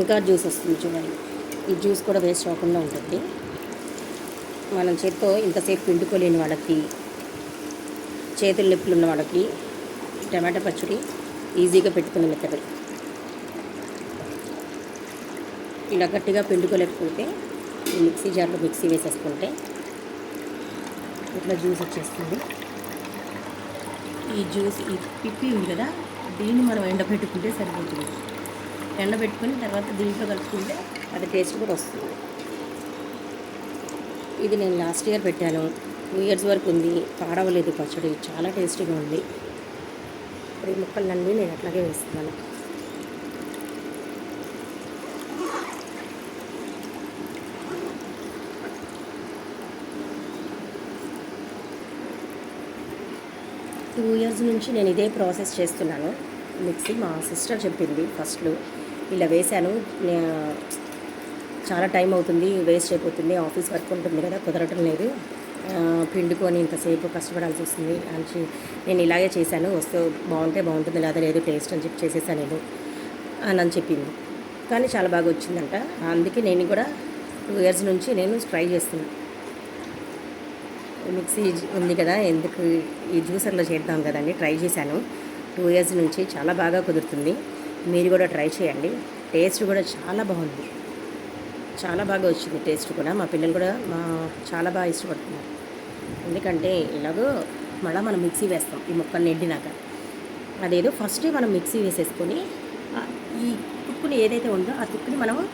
ఇంకా జ్యూస్ వస్తుంది చూడండి. ఈ జ్యూస్ కూడా వేస్ట్ అవ్వకుండా ఉంటుంది. మనం చేతితో ఇంతసేపు పిండుకోలేని వాళ్ళకి చేతులు నొప్పులు ఉన్న వాళ్ళకి టమాటా పచ్చడి ఈజీగా పెట్టుకునే మెత్తడు. ఇలా గట్టిగా పిండుకోలేకపోతే ఈ మిక్సీ జార్లో మిక్సీ వేసేసుకుంటే ఇట్లా జ్యూస్ వచ్చేస్తుంది. ఈ జ్యూస్ ఈ పిప్పి ఉంది కదా దీన్ని మనం ఎండబెట్టుకుంటే సరిపోతుంది. ఎండబెట్టుకుని తర్వాత దీంట్లో కలుపుకుంటే అది టేస్ట్ కూడా వస్తుంది. ఇది నేను లాస్ట్ ఇయర్ పెట్టాను. టూ ఇయర్స్ వరకు ఉంది. పాడవలేదు పచ్చడి. చాలా టేస్టీగా ఉంది. ఇప్పుడు ఈ ముక్కలన్నీ నేను అట్లాగే వేస్తున్నాను. టూ ఇయర్స్ నుంచి నేను ఇదే ప్రాసెస్ చేస్తున్నాను. మిక్సీ మా సిస్టర్ చెప్పింది ఫస్ట్లో ఇలా వేశాను చాలా టైం అవుతుంది వేస్ట్ అయిపోతుంది ఆఫీస్ వర్క్ ఉంటుంది కదా కుదరటం లేదు పిండుకొని ఇంతసేపు కష్టపడాల్సి వస్తుంది అని నేను ఇలాగే చేశాను వస్తూ బాగుంటే బాగుంటుంది లేదా లేదు టేస్ట్ అని చెప్పి చేసేసాను నేను అని అని చెప్పింది. కానీ చాలా బాగా వచ్చిందంట. అందుకే నేను కూడా టూ ఇయర్స్ నుంచి నేను ట్రై చేస్తున్నాను మిక్సీ ఉంది కదా ఎందుకు ఈ జ్యూసర్లో చేద్దాం కదండి ట్రై చేశాను. టూ ఇయర్స్ నుంచి చాలా బాగా కుదురుతుంది. మీరు కూడా ట్రై చేయండి. టేస్ట్ కూడా చాలా బాగుంది. చాలా బాగా వచ్చింది టేస్ట్ కూడా. మా పిల్లలు కూడా మా చాలా బాగా ఇష్టపడుతున్నారు. ఎందుకంటే ఇలాగో మళ్ళీ మనం మిక్సీ వేస్తాం ఈ మొక్కలు ఎండినాక. అదేదో ఫస్టే మనం మిక్సీ వేసేసుకొని ఈ తుక్కుని ఏదైతే ఉందో ఆ తుక్కుని మనం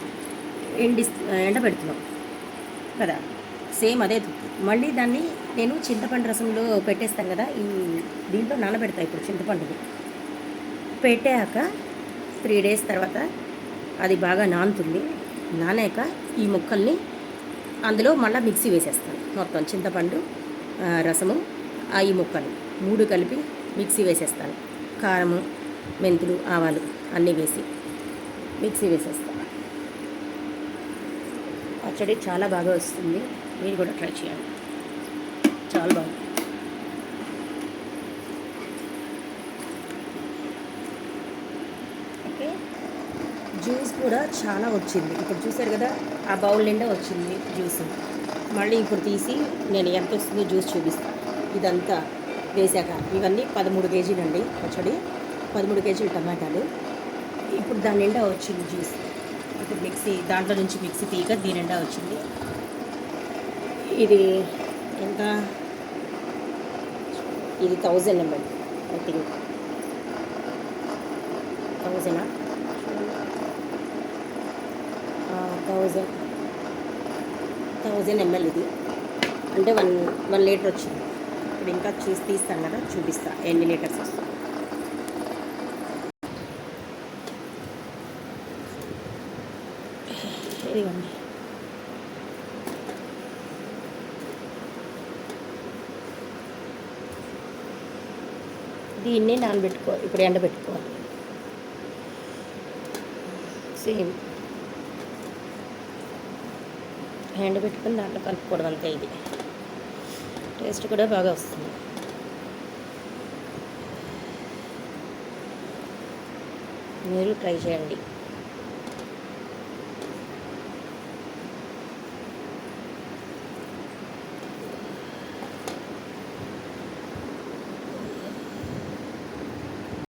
ఎండి ఎండబెడుతున్నాం. కదా? సేమ్ అదే. మళ్ళీ దాన్ని నేను చింతపండు రసంలో పెట్టేస్తాను కదా ఈ దీంట్లో నానబెడతా ఇప్పుడు చింతపండుని. పెట్టాక త్రీ డేస్ తర్వాత అది బాగా నానుతుంది. నానాక ఈ ముక్కల్ని అందులో మళ్ళీ మిక్సీ వేసేస్తాను మొత్తం చింతపండు రసము ఆ ఈ ముక్కలు మూడు కలిపి మిక్సీ వేసేస్తాను. కారము మెంతులు ఆవాలు అన్నీ వేసి మిక్సీ వేసేస్తాను. పచ్చడి చాలా బాగా వస్తుంది. మీరు కూడా ట్రై చేయండి. చాలా బాగుంది. ఓకే. జ్యూస్ కూడా చాలా వచ్చింది. ఇప్పుడు చూసారు కదా ఆ బౌల్ నిండా వచ్చింది జ్యూస్. మళ్ళీ ఇప్పుడు తీసి నేను ఎంత వస్తుందో జ్యూస్ చూపిస్తాను ఇదంతా వేసాక ఇవన్నీ పదమూడు కేజీలు అండి పచ్చడి పదమూడు కేజీలు టమాటాలు. ఇప్పుడు దాని నిండా వచ్చింది జ్యూస్. ఇప్పుడు మిక్సీ దాంట్లో నుంచి మిక్సీ తీయక దీని నిండా వచ్చింది. ఇది ఎంత? ఇది థౌజండ్ ఎంఎల్ ఐ థింక్ థౌజండా థౌజండ్ థౌజండ్ ఎంఎల్ ఇది. అంటే వన్ వన్ లీటర్ వచ్చింది. ఇప్పుడు ఇంకా చూసి తీస్తాను కదా చూపిస్తా ఎన్ని లీటర్స్ వస్తుంది ఇదిగోండి. దీన్ని నానబెట్టుకోవాలి ఇప్పుడు ఎండబెట్టుకోవాలి సేమ్ ఎండబెట్టుకుని దాంట్లో కలుపుకోవడం అంతే ఇది. టేస్ట్ కూడా బాగా వస్తుంది. మీరు ట్రై చేయండి.